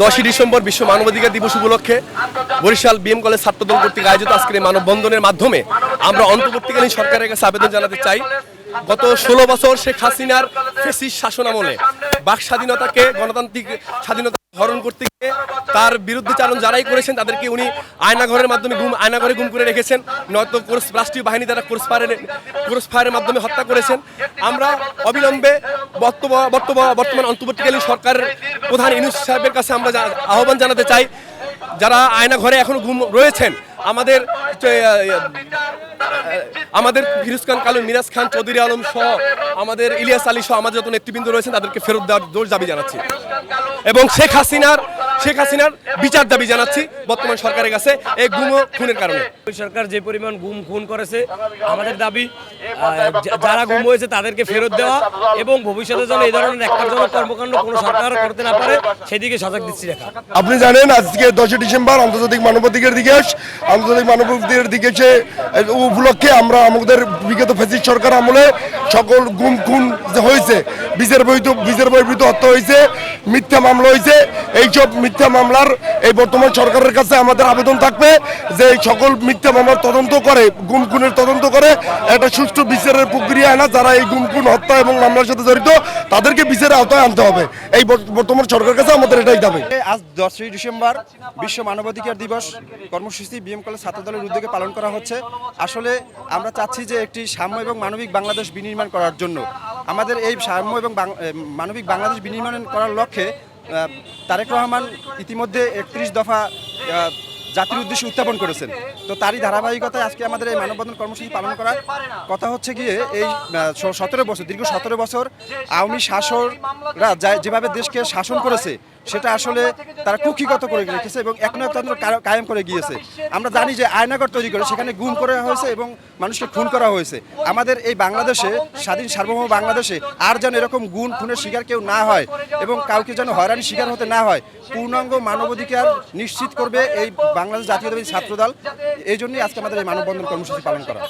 দশই ডিসেম্বর বিশ্ব মানবাধিকার দিবস উপলক্ষে বরিশাল বিএম কলেজ ছাত্রদল কর্তৃক আয়োজিত আজকের এই মানববন্ধনের মাধ্যমে আমরা অন্তর্বর্তীকালীন সরকারের কাছে আবেদন জানাতে চাই। গত ষোলো বছর শেখ হাসিনার ফেসিস শাসন আমলে বাক স্বাধীনতাকে গণতান্ত্রিক স্বাধীনতা হরণ করতে গিয়ে তার বিরুদ্ধে চালন যারাই করেছেন, তাদেরকে উনি আয়নাঘরের মাধ্যমে ঘুম আয়নাঘরে ঘুম করে রেখেছেন। নয়তো কোর্স রাষ্ট্রীয় বাহিনী দ্বারা কোর্স ফায়ারের কোর্স ফায়ারের মাধ্যমে হত্যা করেছেন। আমরা অবিলম্বে বর্তমান অন্তর্বর্তীকালীন সরকারের প্রধান ইনুস সাহেবের কাছে আমরা আহ্বান জানাতে চাই, যারা আয়নাঘরে এখনও ঘুম রয়েছেন আমাদের আমাদের ফিরোজ খান কালু মিরাজ খান, চৌধুরী আলম সহ আমাদের ইলিয়াস আলী সহ আমাদের যত নেতৃবৃন্দ রয়েছেন, তাদেরকে ফেরত দেওয়ার জোর দাবি জানাচ্ছি। এবং শেখ হাসিনার শেখ হাসিনার বিচার দাবি জানাচ্ছি বর্তমান সরকারের কাছে এই গুম ও খুনের কারণে। সরকার যে পরিমাণ গুম খুন করেছে আমাদের দাবি যারা গুম হয়েছে তাদেরকে ফেরত দেওয়া এবং ভবিষ্যতে যেন এই ধরনের একটাজনক কর্মকাণ্ড কোনো সরকার করতে না পারে সেদিকে সজাগ দৃষ্টি রাখা। আপনি জানেন আজকে দশই ডিসেম্বর আন্তর্জাতিক মানবাধিকার দিবস। আন্তর্জাতিক মানবাধিকার দিবসে উপলক্ষে আমরা আমাদের বিগত ফেসিস সরকার আমলে সকল গুম খুন হয়েছে বিচার বহিত বিচার বহির্ভূত হত্যা হয়েছে, মিথ্যা মামলা হয়েছে। এইসব মিথ্যা মামলার এই বর্তমান সরকারের কাছে আমাদের আবেদন থাকবে যে এই সকল মিথ্যা মামলার তদন্ত করে গুম খুনের তদন্ত করে, একটা সুষ্ঠু বিচারের প্রক্রিয়া আনা যারা এই গুম খুন হত্যা এবং মামলার জড়িত তাদেরকে বিচারের আওতায় আনতে হবে। এই বর্তমান সরকারের কাছে আমাদের এটাই দাবি। আজ দশই ডিসেম্বর, বিশ্ব মানবাধিকার দিবস। কর্মসূচি বিএম কলেজ ছাত্রদলের উদ্যোগে পালন করা হচ্ছে। আসলে আমরা চাচ্ছি যে একটি সাম্য এবং মানবিক বাংলাদেশ বিনির্মাণ করার জন্য। আমাদের এই সাম্য এবং মানবিক বাংলাদেশ বিনির্মাণ করার লক্ষ্যে তারেক রহমান ইতিমধ্যে একত্রিশ দফা জাতির উদ্দেশ্যে উত্থাপন করেছেন। তো তারই ধারাবাহিকতায় আজকে আমাদের এই মানববন্ধন কর্মসূচি পালন করার কথা হচ্ছে গিয়ে এই সতেরো বছর, দীর্ঘ সতেরো বছর আওয়ামী শাসকরা যেভাবে দেশকে শাসন করেছে, সেটা আসলে তারা কুক্ষিগত করে রেখেছে এবং একনায়কতন্ত্র কায়েম করে গিয়েছে। আমরা জানি যে আয়নাগর তৈরি করে সেখানে গুম করা হয়েছে এবং মানুষকে খুন করা হয়েছে। আমাদের এই বাংলাদেশে, স্বাধীন সার্বভৌম বাংলাদেশে আর যেন এরকম গুণ খুনের শিকার কেউ না হয় এবং কাউকে যেন হয়রানির শিকার হতে না হয়, পূর্ণাঙ্গ মানবাধিকার নিশ্চিত করবে এই বাংলাদেশ জাতীয়তাবাদী ছাত্রদল। এই জন্যই আজকে আমাদের এই মানববন্ধন কর্মসূচি পালন করা